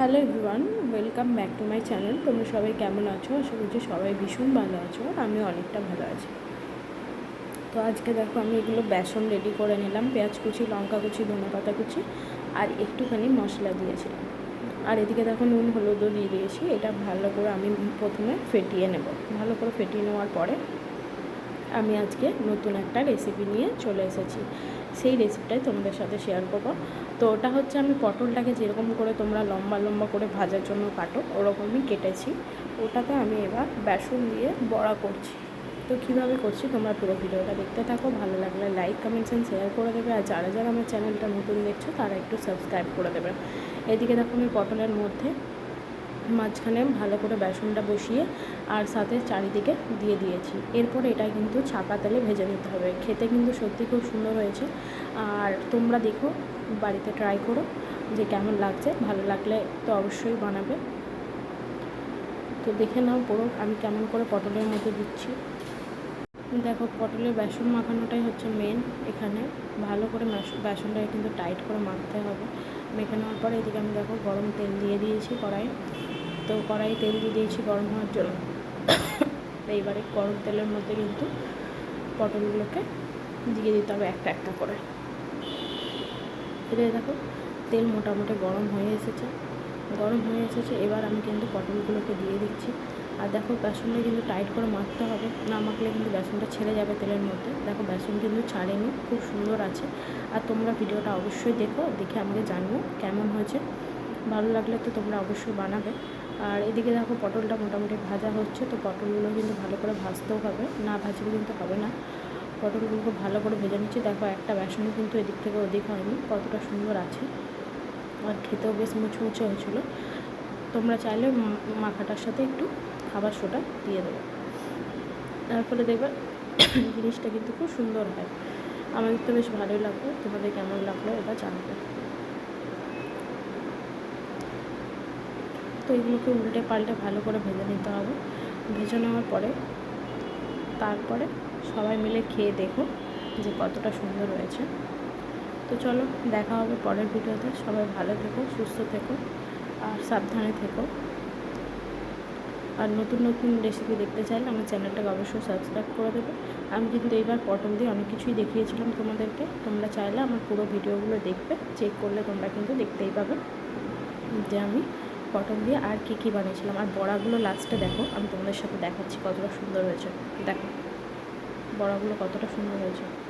Hello everyone welcome back to my channel তোমরা সবাই কেমন আছো? আশা করছি সবাই ভীষণ ভালো আছো আর আমি অনেকটা ভালো আছি। তো আজকে দেখো আমি এগুলো বেসন রেডি করে নিলাম, পেঁয়াজ কুচি, লঙ্কা কুচি, ধনে পাতা কুচি আর একটুখানি মশলা দিয়েছিলাম। আর এদিকে দেখো নুন, হলুদও দিয়ে দিয়েছি, এটা ভালো করে আমি প্রথমে ফেটিয়ে নেব। ভালো করে ফেটিয়ে নেওয়ার পরে আমি আজকে নতুন একটা রেসিপি নিয়ে চলে এসেছি। সেই রেসিপিটাই তোমাদের সাথে শেয়ার করব। তো ওটা হচ্ছে আমি পটলটাকে যেরকম করে তোমরা লম্বা লম্বা করে ভাজার জন্য কাটো, ওরকমই কেটেছি। ওটাকে আমি এবার বেসন দিয়ে বড়া করছি। তো কীভাবে করছি তোমরা পুরো ভিডিওটা দেখতে থাকো। ভালো লাগলে লাইক কমেন্টস অ্যান্ড শেয়ার করে দেবে। আর যারা যারা আমার চ্যানেলটা নতুন দেখছ, তারা একটু সাবস্ক্রাইব করে দেবে। এদিকে দেখো আমি পটলের মধ্যে মাঝখানে ভালো করে বেসনটা বসিয়ে আর সাথে চারিদিকে দিয়ে দিয়েছি। এরপর এটা কিন্তু ছাকা তেলে ভেজে নিতে হবে। খেতে কিন্তু সত্যি খুব সুন্দর হয়েছে। আর তোমরা দেখো, বাড়িতে ট্রাই করো যে কেমন লাগছে। ভালো লাগলে তো অবশ্যই বানাবে। তো দেখে নাও পুরো, আমি কেমন করে পটলের মধ্যে দিচ্ছি। দেখো, পটলের বেসন মাখানোটাই হচ্ছে মেন এখানে। ভালো করে বেসনটাকে কিন্তু টাইট করে মাখতে হবে। মেখে নেওয়ার পরে এদিকে আমি দেখো গরম তেল দিয়ে দিয়েছি কড়াই তো কড়াই তেল দিয়ে দিয়েছি গরম হওয়ার জন্য। এইবারে গরম তেলের মধ্যে কিন্তু পটলগুলোকে দিয়ে দিতে হবে একটা একটা করে। এদের দেখো, তেল মোটামুটি গরম হয়ে এসেছে। গরম হয়ে এসেছে, এবার আমি কিন্তু পটলগুলোকে দিয়ে দিচ্ছি। আর দেখো, বেসনটা কিন্তু টাইট করে মাখতে হবে। না মাখলে কিন্তু বেসনটা ছেড়ে যাবে তেলের মধ্যে। দেখো, বেসন কিন্তু ছাড়েনি, খুব সুন্দর আছে। আর তোমরা ভিডিওটা অবশ্যই দেখো, দেখে আমাকে জানব কেমন হয়েছে। ভালো লাগলে তো তোমরা অবশ্যই বানাবে। আর এদিকে দেখো পটলটা মোটামুটি ভাজা হচ্ছে, তো পটলগুলো কিন্তু ভালো করে ভাজতেও হবে, না ভাজলে কিন্তু হবে না। পটলগুলোকে ভালো করে ভেজে নিচ্ছি। দেখো একটা বেসনও কিন্তু এদিক থেকে ওদিক হয়নি, কতটা সুন্দর আছে। আর খেতেও বেশ মুচমুচে হয়েছিলো। তোমরা চাইলে মাখাটার সাথে একটু খাবার সোটা দিয়ে দেবে। তার ফলে দেখবে জিনিসটা কিন্তু খুব সুন্দর হয়। আমাদের তো বেশ ভালোই লাগল, তোমাদের কেমন লাগল এটা জানবে তো এগুলোকে উল্টে পাল্টে ভালো করে ভেজে নিতে হবে। ভেজে নেওয়ার পরে তারপরে সবাই মিলে খেয়ে দেখো যে কতটা সুন্দর হয়েছে। তো চলো দেখা হবে পরের ভিডিওতে। সবাই ভালো থেকো, সুস্থ থেকো আর সাবধানে থেকো। আর নতুন নতুন রেসিপি দেখতে চাইলে আমার চ্যানেলটাকে অবশ্যই সাবস্ক্রাইব করে দেবে। আমি কিন্তু এইবার পটল দিয়ে অনেক কিছুই দেখিয়েছিলাম তোমাদেরকে। তোমরা চাইলে আমার পুরো ভিডিওগুলো দেখবে চেক করলে তোমরা কিন্তু দেখতেই পাবে যে আমি পটল দিয়ে আর কী কী বানিয়েছিলাম? আর বড়াগুলো লাস্টে দেখো, আমি তোমাদের সাথে দেখাচ্ছি কতটা সুন্দর হয়েছে। দেখো, বড়াগুলো কতটা সুন্দর হয়েছে।